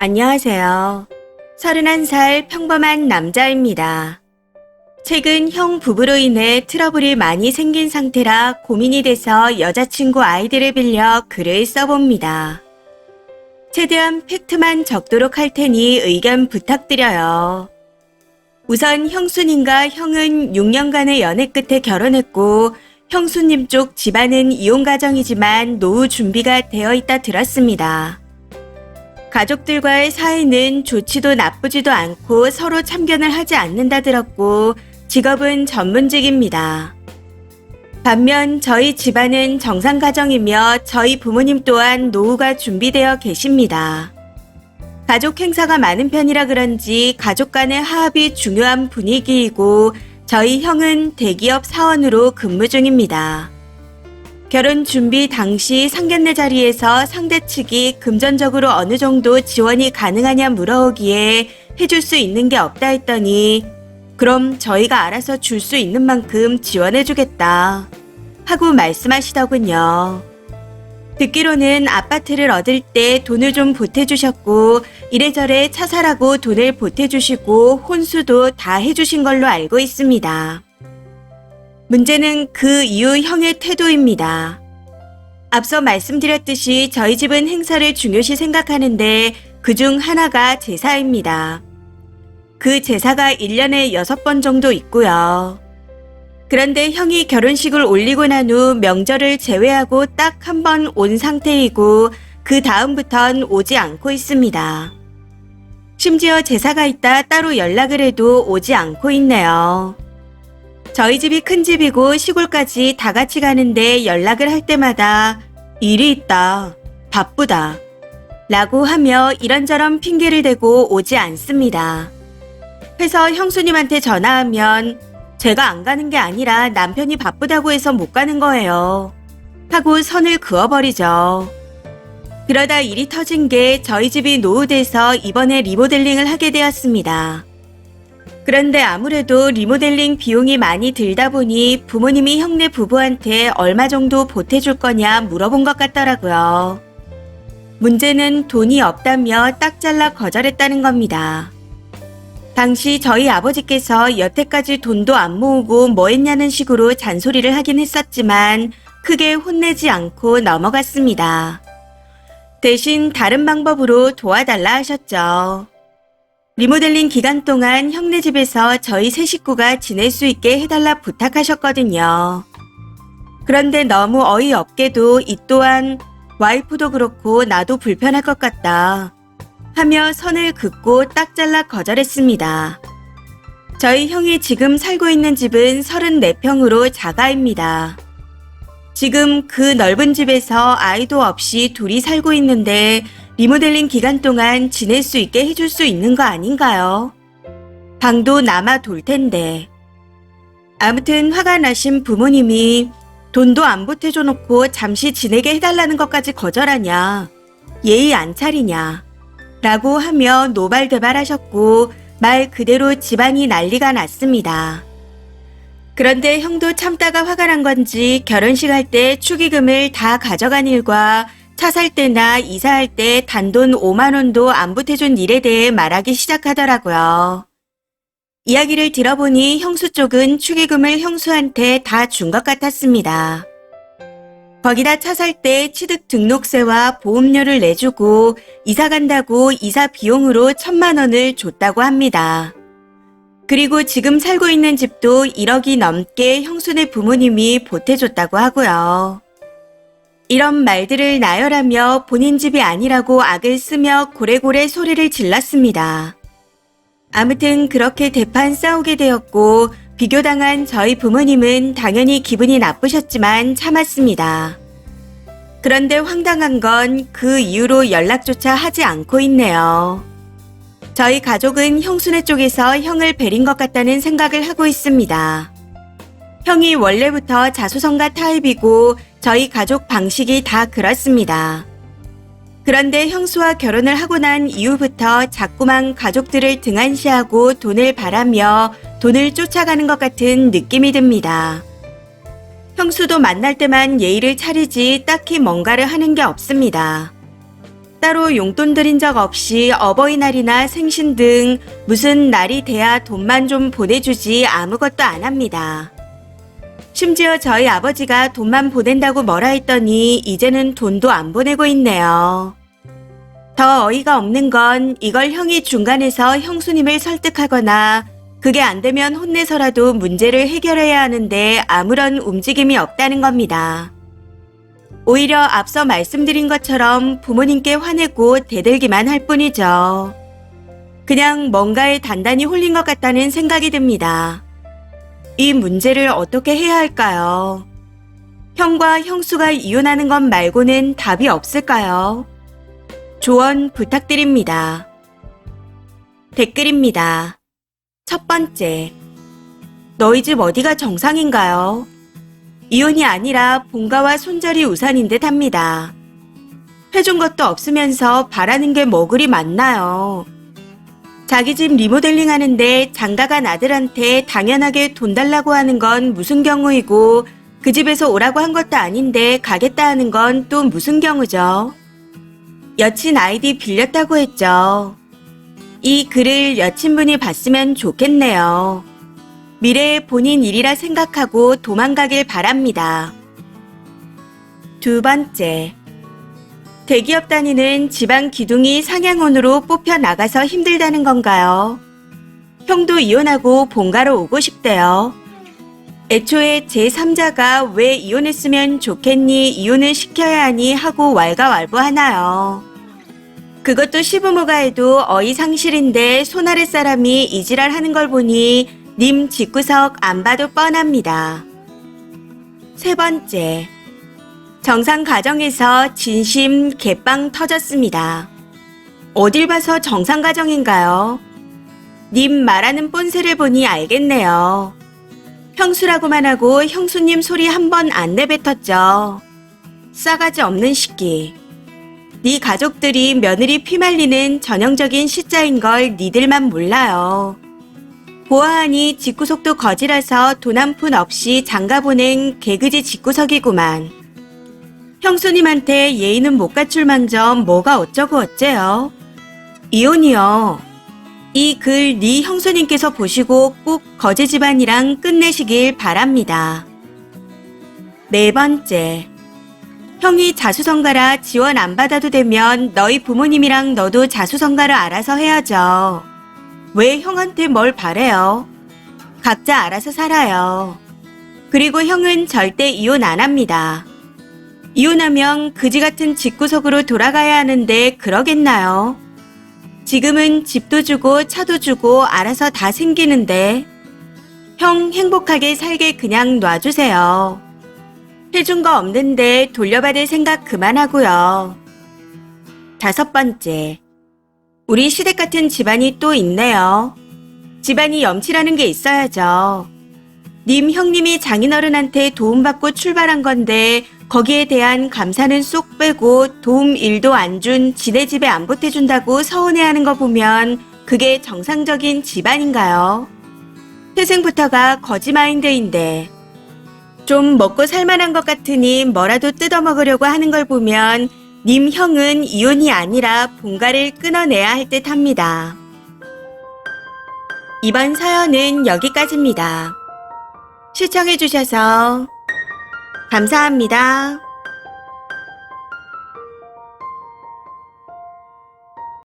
안녕하세요. 31살 평범한 남자입니다. 최근 형 부부로 인해 트러블이 많이 생긴 상태라 고민이 돼서 여자친구 아이들을 빌려 글을 써봅니다. 최대한 팩트만 적도록 할 테니 의견 부탁드려요. 우선 형수님과 형은 6년간의 연애 끝에 결혼했고 형수님 쪽 집안은 이혼 가정이지만 노후 준비가 되어 있다 들었습니다. 가족들과의 사이는 좋지도 나쁘지도 않고 서로 참견을 하지 않는다 들었고 직업은 전문직입니다. 반면 저희 집안은 정상 가정이며 저희 부모님 또한 노후가 준비되어 계십니다. 가족 행사가 많은 편이라 그런지 가족 간의 화합이 중요한 분위기이고 저희 형은 대기업 사원으로 근무 중입니다. 결혼 준비 당시 상견례 자리에서 상대 측이 금전적으로 어느 정도 지원이 가능하냐 물어오기에 해줄 수 있는 게 없다 했더니 그럼 저희가 알아서 줄 수 있는 만큼 지원해주겠다 하고 말씀하시더군요. 듣기로는 아파트를 얻을 때 돈을 좀 보태주셨고 이래저래 차 사라고 돈을 보태주시고 혼수도 다 해주신 걸로 알고 있습니다. 문제는 그 이후 형의 태도입니다. 앞서 말씀드렸듯이 저희 집은 행사를 중요시 생각하는데 그 중 하나가 제사입니다. 그 제사가 1년에 6번 정도 있고요. 그런데 형이 결혼식을 올리고 난 후 명절을 제외하고 딱 한 번 온 상태이고 그 다음부턴 오지 않고 있습니다. 심지어 제사가 있다 따로 연락을 해도 오지 않고 있네요. 저희 집이 큰 집이고 시골까지 다 같이 가는데 연락을 할 때마다 일이 있다, 바쁘다, 라고 하며 이런저런 핑계를 대고 오지 않습니다. 해서 형수님한테 전화하면 제가 안 가는 게 아니라 남편이 바쁘다고 해서 못 가는 거예요. 하고 선을 그어버리죠. 그러다 일이 터진 게 저희 집이 노후돼서 이번에 리모델링을 하게 되었습니다. 그런데 아무래도 리모델링 비용이 많이 들다 보니 부모님이 형네 부부한테 얼마 정도 보태줄 거냐 물어본 것 같더라고요. 문제는 돈이 없다며 딱 잘라 거절했다는 겁니다. 당시 저희 아버지께서 여태까지 돈도 안 모으고 뭐 했냐는 식으로 잔소리를 하긴 했었지만 크게 혼내지 않고 넘어갔습니다. 대신 다른 방법으로 도와달라 하셨죠. 리모델링 기간 동안 형네 집에서 저희 세 식구가 지낼 수 있게 해달라 부탁하셨거든요. 그런데 너무 어이없게도 이 또한 와이프도 그렇고 나도 불편할 것 같다. 하며 선을 긋고 딱 잘라 거절했습니다. 저희 형이 지금 살고 있는 집은 34평으로 자가입니다. 지금 그 넓은 집에서 아이도 없이 둘이 살고 있는데 리모델링 기간 동안 지낼 수 있게 해줄 수 있는 거 아닌가요? 방도 남아 돌 텐데. 아무튼 화가 나신 부모님이 돈도 안 보태줘 놓고 잠시 지내게 해달라는 것까지 거절하냐. 예의 안 차리냐. 라고 하며 노발대발하셨고 말 그대로 집안이 난리가 났습니다. 그런데 형도 참다가 화가 난 건지 결혼식 할 때 축의금을 다 가져간 일과 차 살 때나 이사할 때 단돈 5만 원도 안 보태준 일에 대해 말하기 시작하더라고요. 이야기를 들어보니 형수 쪽은 축의금을 형수한테 다 준 것 같았습니다. 거기다 차 살 때 취득 등록세와 보험료를 내주고 이사 간다고 이사 비용으로 천만 원을 줬다고 합니다. 그리고 지금 살고 있는 집도 1억이 넘게 형수네 부모님이 보태줬다고 하고요. 이런 말들을 나열하며 본인 집이 아니라고 악을 쓰며 고래고래 소리를 질렀습니다. 아무튼 그렇게 대판 싸우게 되었고 비교당한 저희 부모님은 당연히 기분이 나쁘셨지만 참았습니다. 그런데 황당한 건 그 이후로 연락조차 하지 않고 있네요. 저희 가족은 형수네 쪽에서 형을 베린 것 같다는 생각을 하고 있습니다. 형이 원래부터 자수성가 타입이고 저희 가족 방식이 다 그렇습니다. 그런데 형수와 결혼을 하고 난 이후부터 자꾸만 가족들을 등한시하고 돈을 바라며 돈을 쫓아가는 것 같은 느낌이 듭니다. 형수도 만날 때만 예의를 차리지 딱히 뭔가를 하는 게 없습니다. 따로 용돈 드린 적 없이 어버이날이나 생신 등 무슨 날이 돼야 돈만 좀 보내주지 아무것도 안 합니다. 심지어 저희 아버지가 돈만 보낸다고 뭐라 했더니 이제는 돈도 안 보내고 있네요. 더 어이가 없는 건 이걸 형이 중간에서 형수님을 설득하거나 그게 안 되면 혼내서라도 문제를 해결해야 하는데 아무런 움직임이 없다는 겁니다. 오히려 앞서 말씀드린 것처럼 부모님께 화내고 대들기만 할 뿐이죠. 그냥 뭔가에 단단히 홀린 것 같다는 생각이 듭니다. 이 문제를 어떻게 해야 할까요? 형과 형수가 이혼하는 것 말고는 답이 없을까요? 조언 부탁드립니다. 댓글입니다. 첫 번째. 너희 집 어디가 정상인가요? 이혼이 아니라 본가와 손절이 우선인 듯 합니다. 해준 것도 없으면서 바라는 게 뭐 그리 많나요? 자기 집 리모델링 하는데 장가간 아들한테 당연하게 돈 달라고 하는 건 무슨 경우이고 그 집에서 오라고 한 것도 아닌데 가겠다 하는 건 또 무슨 경우죠? 여친 아이디 빌렸다고 했죠. 이 글을 여친분이 봤으면 좋겠네요. 미래의 본인 일이라 생각하고 도망가길 바랍니다. 두 번째. 대기업 다니는 지방 기둥이 상향원으로 뽑혀 나가서 힘들다는 건가요? 형도 이혼하고 본가로 오고 싶대요. 애초에 제3자가 왜 이혼했으면 좋겠니, 이혼을 시켜야 하니 하고 왈가왈부하나요? 그것도 시부모가 해도 어이상실인데 손아래 사람이 이지랄 하는 걸 보니 님 집구석 안 봐도 뻔합니다. 세 번째. 정상 가정에서 진심 개빵 터졌습니다. 어딜 봐서 정상 가정인가요? 님 말하는 본세를 보니 알겠네요. 형수라고만 하고 형수님 소리 한 번 안 내뱉었죠. 싸가지 없는 시끼. 네 가족들이 며느리 피말리는 전형적인 시자인 걸 니들만 몰라요. 보아하니 집구석도 거지라서 돈 한 푼 없이 장가 보낸 개그지 집구석이구만. 형수님한테 예의는 못 갖출 만점 뭐가 어쩌고 어째요? 이혼이요. 이글네 형수님께서 보시고 꼭 거제 집안이랑 끝내시길 바랍니다. 네 번째. 형이 자수성가라 지원 안 받아도 되면 너희 부모님이랑 너도 자수성가를 알아서 해야죠. 왜 형한테 뭘 바래요? 각자 알아서 살아요. 그리고 형은 절대 이혼 안 합니다. 이혼하면 그지 같은 집구석으로 돌아가야 하는데 그러겠나요? 지금은 집도 주고 차도 주고 알아서 다 생기는데 형 행복하게 살게 그냥 놔주세요. 해준 거 없는데 돌려받을 생각 그만하고요. 다섯 번째. 우리 시댁 같은 집안이 또 있네요. 집안이 염치라는 게 있어야죠. 님 형님이 장인어른한테 도움받고 출발한 건데 거기에 대한 감사는 쏙 빼고 도움 일도 안 준 지네 집에 안 보태준다고 서운해하는 거 보면 그게 정상적인 집안인가요? 태생부터가 거지 마인드인데 좀 먹고 살만한 것 같으니 뭐라도 뜯어 먹으려고 하는 걸 보면 님 형은 이혼이 아니라 본가를 끊어내야 할 듯 합니다. 이번 사연은 여기까지입니다. 시청해주셔서 감사합니다.